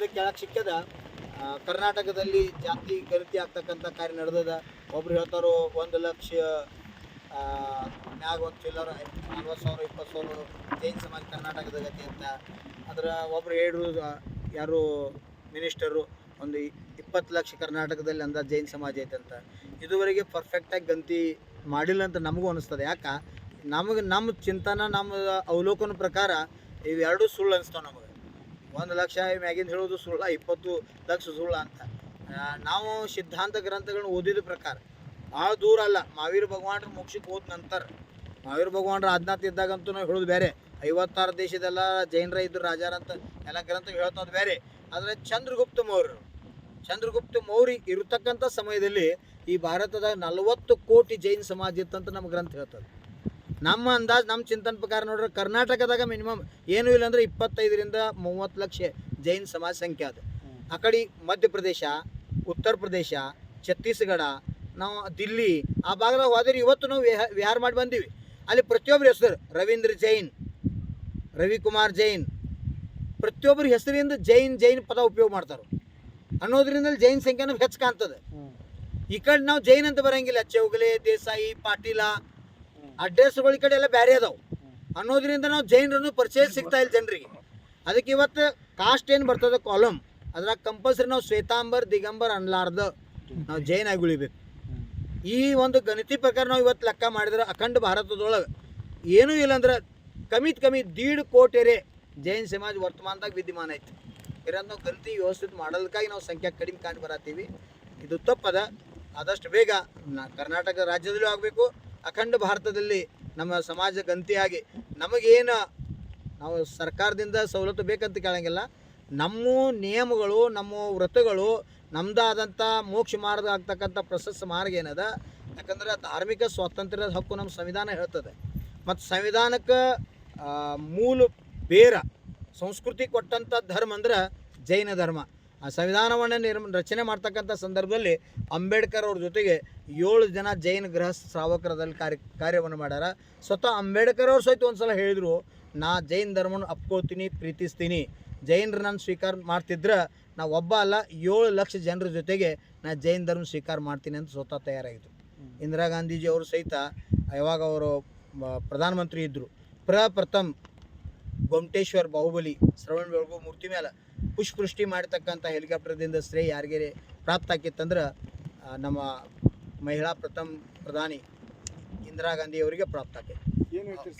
ಒಂದು ಕೆಳಕ್ ಸಿಕ್ಕದ ಕರ್ನಾಟಕದಲ್ಲಿ ಜಾತಿ ಗರ್ತಿ ಆಗ್ತಕ್ಕಂಥ ಕಾರ್ಯ ನಡೆದದ. ಒಬ್ರು ಹೇಳ್ತಾರೋ ಒಂದು ಲಕ್ಷ ಮ್ಯಾಗ ಒಂದು ಚಿಲ್ಲರ ನಲ್ವತ್ತು ಸಾವಿರ ಇಪ್ಪತ್ತು ಸಾವಿರ ಜೈನ್ ಸಮಾಜ ಕರ್ನಾಟಕದ ಗತಿ ಅಂತ. ಅದರ ಒಬ್ರು ಹೇಳ್ರು, ಯಾರು ಮಿನಿಸ್ಟರು, ಒಂದು ಇಪ್ಪತ್ತು ಲಕ್ಷ ಕರ್ನಾಟಕದಲ್ಲಿ ಅಂದ ಜೈನ್ ಸಮಾಜ ಐತೆ ಅಂತ. ಇದುವರೆಗೆ ಪರ್ಫೆಕ್ಟಾಗಿ ಗಂತಿ ಮಾಡಿಲ್ಲ ಅಂತ ನಮಗೂ ಅನಿಸ್ತದೆ. ಯಾಕೆ? ನಮಗೆ ನಮ್ಮ ಚಿಂತನ ನಮ್ಮ ಅವಲೋಕನ ಪ್ರಕಾರ ಇವೆರಡೂ ಸುಳ್ಳು ಅನಿಸ್ತಾವೆ ನಮಗೆ. ಒಂದು ಲಕ್ಷ ಮ್ಯಾಗಿಂದ ಹೇಳೋದು ಸುಳ್ಳ, ಇಪ್ಪತ್ತು ಲಕ್ಷ ಸುಳ್ಳ ಅಂತ. ನಾವು ಸಿದ್ಧಾಂತ ಗ್ರಂಥಗಳನ್ನ ಓದಿದ ಪ್ರಕಾರ, ಭಾಳ ದೂರ ಅಲ್ಲ. ಮಹಾವೀರ ಭಗವಾನ್ರ ಮೋಕ್ಷಕ್ಕೆ ಹೋದ ನಂತರ ಮಹಾವೀರ ಭಗವಾನ್ರ ಆಜ್ಞಾತ ಇದ್ದಾಗಂತೂ ನಾವು ಹೇಳೋದು ಬೇರೆ. ಐವತ್ತಾರು ದೇಶದೆಲ್ಲ ಜೈನರ ಇದ್ರು ರಾಜಾರಂತ ಎಲ್ಲ ಗ್ರಂಥ ಹೇಳ್ತೋದು ಬೇರೆ. ಆದರೆ ಚಂದ್ರಗುಪ್ತ ಮೌರ್ಯರು, ಚಂದ್ರಗುಪ್ತ ಮೌರ್ಯ ಇರತಕ್ಕಂಥ ಸಮಯದಲ್ಲಿ ಈ ಭಾರತದ ನಲವತ್ತು ಕೋಟಿ ಜೈನ್ ಸಮಾಜ ಇತ್ತಂತ ನಮ್ಮ ಗ್ರಂಥ ಹೇಳ್ತದೆ. ನಮ್ಮ ಅಂದಾಜು ನಮ್ಮ ಚಿಂತನ ಪ್ರಕಾರ ನೋಡ್ರೆ ಕರ್ನಾಟಕದಾಗ ಮಿನಿಮಮ್ ಏನೂ ಇಲ್ಲ ಅಂದ್ರೆ ಇಪ್ಪತ್ತೈದರಿಂದ ಮೂವತ್ತು ಲಕ್ಷ ಜೈನ್ ಸಮಾಜ ಸಂಖ್ಯೆ ಅದು. ಆ ಕಡೆ ಮಧ್ಯಪ್ರದೇಶ ಉತ್ತರ ಪ್ರದೇಶ ಛತ್ತೀಸ್ಗಢ ನಾವು ದಿಲ್ಲಿ ಆ ಭಾಗದಾಗ ಹೋದ್ರೆ ಇವತ್ತು ನಾವು ವಿಹ- ವಿಹಾರ ಮಾಡಿ ಬಂದೀವಿ. ಅಲ್ಲಿ ಪ್ರತಿಯೊಬ್ಬರ ಹೆಸರು ರವೀಂದ್ರ ಜೈನ್ ರವಿಕುಮಾರ್ ಜೈನ್ ಪ್ರತಿಯೊಬ್ಬರ ಹೆಸರಿಂದ ಜೈನ್ ಜೈನ್ ಪದ ಉಪಯೋಗ ಮಾಡ್ತಾರೆ. ಅನ್ನೋದ್ರಿಂದ ಜೈನ್ ಸಂಖ್ಯೆನೂ ಹೆಚ್ಚು ಕಾಣ್ತದೆ. ಈ ಕಡೆ ನಾವು ಜೈನ್ ಅಂತ ಬರಂಗಿಲ್ಲ. ಚೌಗಲೆ ದೇಸಾಯಿ ಪಾಟೀಲ ಅಡ್ರೆಸ್ಗಳು ಈ ಕಡೆ ಎಲ್ಲ ಬೇರೆ ಅದಾವು. ಅನ್ನೋದ್ರಿಂದ ನಾವು ಜೈನರನ್ನು ಪರಿಚಯ ಸಿಗ್ತಾ ಇಲ್ಲ ಜನರಿಗೆ. ಅದಕ್ಕೆ ಇವತ್ತು ಕಾಸ್ಟ್ ಏನು ಬರ್ತದೆ ಕಾಲಮ್ ಅದ್ರಾಗ ಕಂಪಲ್ಸರಿ ನಾವು ಶ್ವೇತಾಂಬರ್, ದಿಗಂಬರ್ ಅನ್ಲಾರ್ದ ನಾವು ಜೈನ್ ಆಗಿ ಉಳಿಬೇಕು. ಈ ಒಂದು ಗಣಿತಿ ಪ್ರಕಾರ ನಾವು ಇವತ್ತು ಲೆಕ್ಕ ಮಾಡಿದ್ರೆ ಅಖಂಡ ಭಾರತದೊಳಗೆ ಏನೂ ಇಲ್ಲ ಅಂದ್ರೆ ಕಮಿತ್ ಕಮ್ಮಿ ದೀಡ್ ಕೋಟಿರೆ ಜೈನ್ ಸಮಾಜ ವರ್ತಮಾನದಾಗ ವಿದ್ಯಮಾನ ಐತಿ. ಇರೋದು ನಾವು ಗಣತಿ ವ್ಯವಸ್ಥಿತ ಮಾಡೋದಕ್ಕಾಗಿ ನಾವು ಸಂಖ್ಯೆ ಕಡಿಮೆ ಕಾಣಿ ಬರತ್ತೀವಿ ಇದು ತಪ್ಪದ. ಆದಷ್ಟು ಬೇಗ ಕರ್ನಾಟಕ ರಾಜ್ಯದಲ್ಲೂ ಆಗಬೇಕು ಅಖಂಡ ಭಾರತದಲ್ಲಿ ನಮ್ಮ ಸಮಾಜ ಗಂತಿಯಾಗಿ ನಮಗೇನು ನಾವು ಸರ್ಕಾರದಿಂದ ಸವಲತ್ತು ಬೇಕಂತ ಕೇಳಂಗಿಲ್ಲ. ನಮ್ಮ ನಿಯಮಗಳು, ನಮ್ಮ ವ್ರತಗಳು ನಮ್ಮದಾದಂಥ ಮೋಕ್ಷ ಮಾರ್ಗ ಆಗ್ತಕ್ಕಂಥ ಪ್ರಶಸ್ತ ಮಾರ್ಗ ಏನದ? ಯಾಕಂದ್ರೆ ಧಾರ್ಮಿಕ ಸ್ವಾತಂತ್ರ್ಯದ ಹಕ್ಕು ನಮ್ಮ ಸಂವಿಧಾನ ಹೇಳ್ತದೆ. ಮತ್ತು ಸಂವಿಧಾನಕ್ಕೆ ಮೂಲ ಬೇರ, ಸಂಸ್ಕೃತಿ ಕೊಟ್ಟಂಥ ಧರ್ಮ ಅಂದ್ರೆ ಜೈನ ಧರ್ಮ. ಆ ಸಂವಿಧಾನವನ್ನು ನಿರ್ಮ ರಚನೆ ಮಾಡ್ತಕ್ಕಂಥ ಸಂದರ್ಭದಲ್ಲಿ ಅಂಬೇಡ್ಕರ್ ಅವ್ರ ಜೊತೆಗೆ ಏಳು ಜನ ಜೈನ ಗೃಹ ಶ್ರಾವಕರದಲ್ಲಿ ಕಾರ್ಯ ಕಾರ್ಯವನ್ನು ಮಾಡ್ಯಾರ. ಸ್ವತಃ ಅಂಬೇಡ್ಕರ್ ಅವ್ರು ಸಹಿತ ಒಂದು ಸಲ ಹೇಳಿದರು ನಾ ಜೈನ್ ಧರ್ಮವನ್ನು ಅಪ್ಕೊಳ್ತೀನಿ ಪ್ರೀತಿಸ್ತೀನಿ. ಜೈನರು ನಾನು ಸ್ವೀಕಾರ ಮಾಡ್ತಿದ್ರೆ ನಾ ಒಬ್ಬ ಅಲ್ಲ ಏಳು ಲಕ್ಷ ಜನರ ಜೊತೆಗೆ ನಾ ಜೈನ್ ಧರ್ಮ ಸ್ವೀಕಾರ ಮಾಡ್ತೀನಿ ಅಂತ ಸ್ವತಃ ತಯಾರಾಯಿತು ಇಂದಿರಾ ಗಾಂಧೀಜಿ ಅವರು ಸಹಿತ ಯಾವಾಗ ಅವರು ಪ್ರಧಾನಮಂತ್ರಿ ಇದ್ದರು ಪ್ರಪ್ರಥಮ್ ಗೊಮಟೇಶ್ವರ್ ಬಾಹುಬಲಿ ಶ್ರವಣ ಬೆಳಗು ಮೂರ್ತಿ ಮೇಲೆ ಪುಷ್ಪೃಷ್ಟಿ ಮಾಡತಕ್ಕಂಥ ಹೆಲಿಕಾಪ್ಟರ್ದಿಂದ ಶ್ರೇಯ ಯಾರಿಗೆ ಪ್ರಾಪ್ತ ಆಕಿತ್ತಂದ್ರೆ ನಮ್ಮ ಮಹಿಳಾ ಪ್ರಥಮ ಪ್ರಧಾನಿ ಇಂದಿರಾ ಗಾಂಧಿ ಅವರಿಗೆ ಪ್ರಾಪ್ತ ಆಕೈತಿ.